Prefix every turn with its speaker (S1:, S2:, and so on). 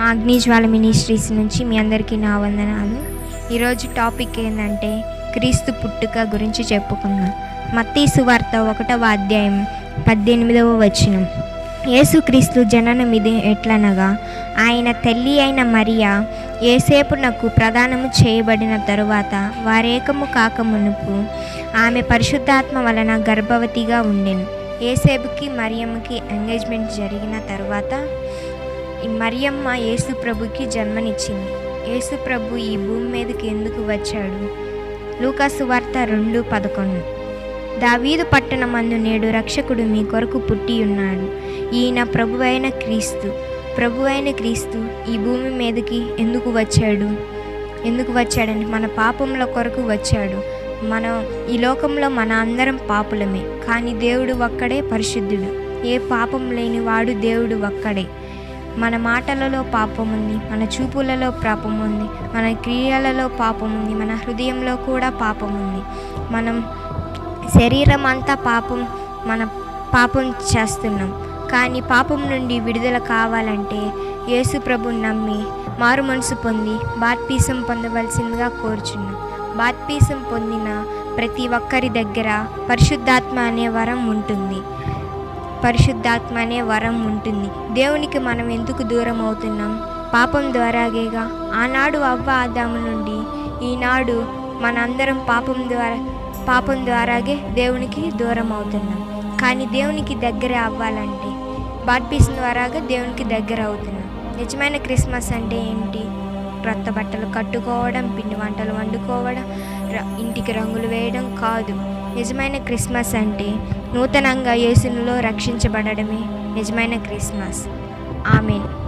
S1: మా అగ్నిజ్వాల మినిస్ట్రీస్ నుంచి మీ అందరికీ నా వందనాలు. ఈరోజు టాపిక్ ఏంటంటే క్రీస్తు పుట్టుక గురించి చెప్పుకుందాం. మత్తీ సువార్త ఒకటవ అధ్యాయం పద్దెనిమిదవ వచనం. యేసుక్రీస్తు జననం ఇది ఎట్లనగా ఆయన తల్లి అయిన మరియా ఏసేపునకు ప్రదానము చేయబడిన తరువాత వారేకము కాకమునుపు ఆమె పరిశుద్ధాత్మ వలన గర్భవతిగా ఉండెను. ఏసేపుకి మరియమ్మకి ఎంగేజ్మెంట్ జరిగిన తర్వాత మరియమ్మ యేసుప్రభుకి జన్మనిచ్చింది. యేసుప్రభు ఈ భూమి మీదకి ఎందుకు వచ్చాడు? లూకాసు వార్త రెండు పదకొండు. దావీదు పట్టణమందు నేడు రక్షకుడు మీ కొరకు పుట్టి ఉన్నాడు. ఈయన ప్రభువైన క్రీస్తు. ప్రభువైన క్రీస్తు ఈ భూమి మీదకి ఎందుకు వచ్చాడు? ఎందుకు వచ్చాడంటే మన పాపముల కొరకు వచ్చాడు. మన ఈ లోకంలో మన అందరం పాపులమే. కానీ దేవుడు ఒక్కడే పరిశుద్ధుడు. ఏ పాపం లేని వాడు దేవుడు ఒక్కడే. మన మాటలలో పాపం ఉంది మన చూపులలో పాపం ఉంది మన క్రియలలో పాపం ఉంది మన హృదయంలో కూడా పాపం ఉంది మనం శరీరం అంతా పాపం మన పాపం చేస్తున్నాం. కానీ పాపం నుండి విడుదల కావాలంటే యేసు ప్రభు నమ్మి మారు మనసు పొంది బాత్పీసం పొందవలసిందిగా కోరుచున్నాం. బాత్పీసం పొందిన ప్రతి ఒక్కరి దగ్గర పరిశుద్ధాత్మ అనే వరం ఉంటుంది. పరిశుద్ధాత్మ అనే వరం ఉంటుంది. దేవునికి మనం ఎందుకు దూరం అవుతున్నాం? పాపం ద్వారాగేగా. ఆనాడు అవ్వ ఆదాము నుండి ఈనాడు మనందరం పాపం ద్వారా పాపం ద్వారాగే దేవునికి దూరం అవుతున్నాం. కానీ దేవునికి దగ్గర అవ్వాలంటే బాట్పీస్ ద్వారాగా దేవునికి దగ్గర అవుతున్నాం. నిజమైన క్రిస్మస్ అంటే ఏంటి? క్రొత్త బట్టలు కట్టుకోవడం పిండి వంటలు వండుకోవడం ఇంటికి రంగులు వేయడం కాదు. నిజమైన క్రిస్మస్ అంటే నూతనంగా యేసునులో రక్షించబడడమే నిజమైన క్రిస్మస్. ఆమెన్.